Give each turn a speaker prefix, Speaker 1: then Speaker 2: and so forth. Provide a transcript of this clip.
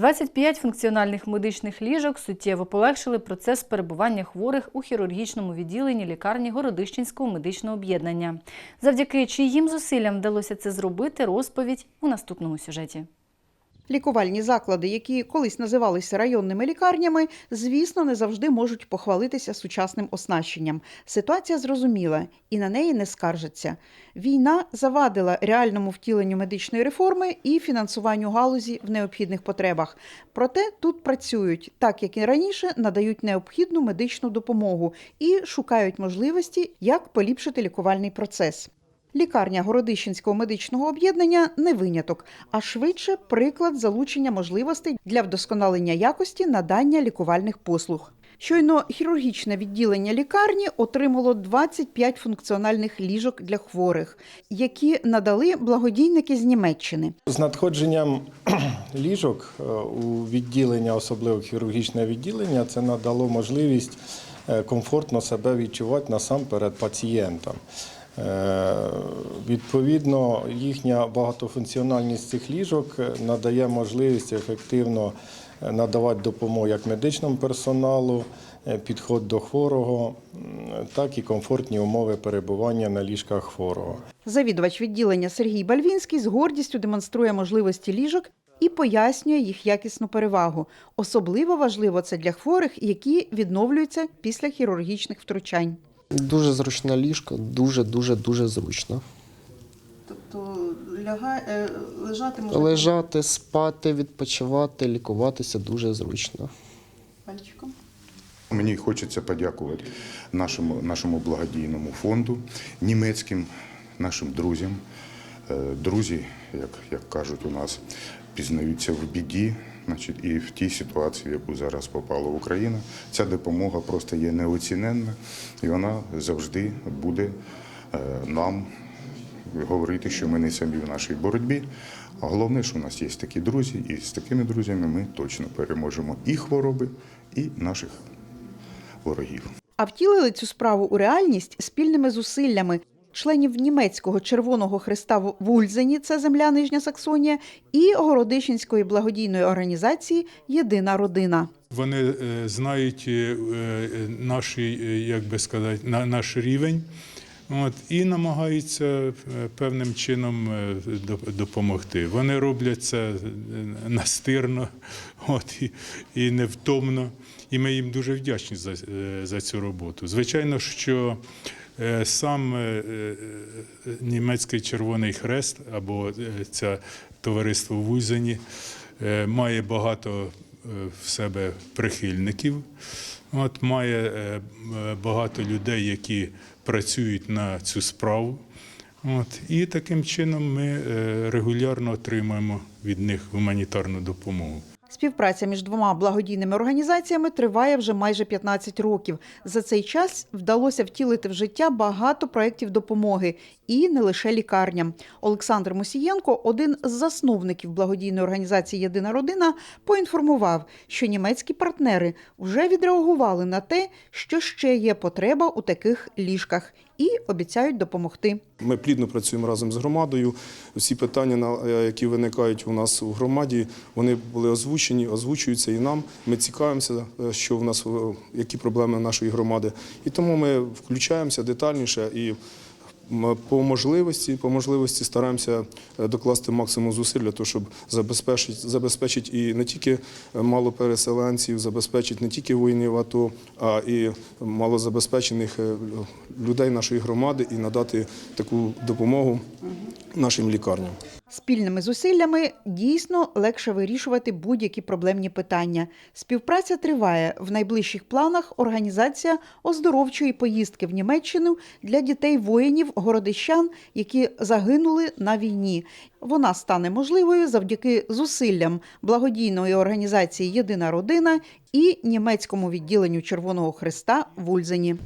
Speaker 1: 25 функціональних медичних ліжок суттєво полегшили процес перебування хворих у хірургічному відділенні лікарні Городищенського медичного об'єднання. Завдяки чиїм зусиллям вдалося це зробити, розповідь у наступному сюжеті.
Speaker 2: Лікувальні заклади, які колись називалися районними лікарнями, звісно, не завжди можуть похвалитися сучасним оснащенням. Ситуація зрозуміла і на неї не скаржаться. Війна завадила реальному втіленню медичної реформи і фінансуванню галузі в необхідних потребах. Проте тут працюють, так як і раніше, надають необхідну медичну допомогу і шукають можливості, як поліпшити лікувальний процес. Лікарня Городищенського медичного об'єднання не виняток, а швидше приклад залучення можливостей для вдосконалення якості надання лікувальних послуг. Щойно хірургічне відділення лікарні отримало 25 функціональних ліжок для хворих, які надали благодійники з Німеччини.
Speaker 3: З надходженням ліжок е, у відділення, особливо хірургічне відділення, це надало можливість е, комфортно себе відчувати насамперед пацієнтам. Е, Відповідно, їхня багатофункціональність цих ліжок е, надає можливість ефективно е, надавати допомогу як медичному персоналу, підход до хворого, так і комфортні умови перебування на ліжках хворого.
Speaker 2: Завідувач відділення Сергій Бальвінський з гордістю демонструє можливості ліжок і пояснює їх якісну перевагу. Особливо важливо це для хворих, які відновлюються після хірургічних втручань.
Speaker 4: Дуже зручна ліжка, дуже дуже дуже зручно.
Speaker 2: Тобто лягає, лежати
Speaker 4: Лежати, спати, відпочивати, лікуватися дуже зручно.
Speaker 2: пальчиком.
Speaker 5: Мені хочеться подякувати нашому, нашому благодійному фонду, німецьким нашим друзям. Е, Друзі, як, як кажуть у нас, пізнаються в біді, значить, і в тій ситуації, в яку зараз попала Україна. Ця допомога просто є неоціненна, і вона завжди буде е, нам говорити, що ми не самі в нашій боротьбі. А головне, що у нас є такі друзі, і з такими друзями ми точно переможемо і хвороби, і наших ворогів.
Speaker 2: А втілили цю справу у реальність спільними зусиллями членів німецького Червоного Христа в Вульзені, це земля Нижня Саксонія, і Городищенської благодійної організації Єдина родина.
Speaker 6: Вони е, знають е, е, наш, як би сказати, на- наш рівень. От, і намагаються певним чином допомогти. Вони роблять це настирно от, і, і невтомно. І ми їм дуже вдячні за, за цю роботу. Звичайно, що сам е, е, німецький Червоний Хрест або е, це товариство в Узені е, має багато е, в себе прихильників. От має е, е, багато людей, які працюють на цю справу. От, і таким чином ми е, регулярно отримуємо від них гуманітарну допомогу.
Speaker 2: Співпраця між двома благодійними організаціями триває вже майже 15 років. За цей час вдалося втілити в життя багато проєктів допомоги і не лише лікарням. Олександр Мусієнко, один з засновників благодійної організації Єдина родина, поінформував, що німецькі партнери вже відреагували на те, що ще є потреба у таких ліжках, і обіцяють допомогти.
Speaker 7: Ми плідно працюємо разом з громадою. Всі питання, е, які виникають у нас у громаді, вони були озвучені, озвучуються і нам. Ми цікавимося, е, що в нас е, які проблеми нашої громади. І тому ми включаємося детальніше і по можливості, по можливості стараємося е, докласти максимум зусиль для того, щоб забезпечити, забезпечити і не тільки мало малопереселенців, забезпечити не тільки воїнів АТО, а і малозабезпечених е, людей нашої громади і надати таку допомогу нашим лікарням.
Speaker 2: Спільними зусиллями дійсно легше вирішувати будь-які проблемні питання. Співпраця триває в найближчих планах. Організація оздоровчої поїздки в Німеччину для дітей воїнів городищан, які загинули на війні. Вона стане можливою завдяки зусиллям благодійної організації Єдина родина і німецькому відділенню Червоного Христа в Ульзені.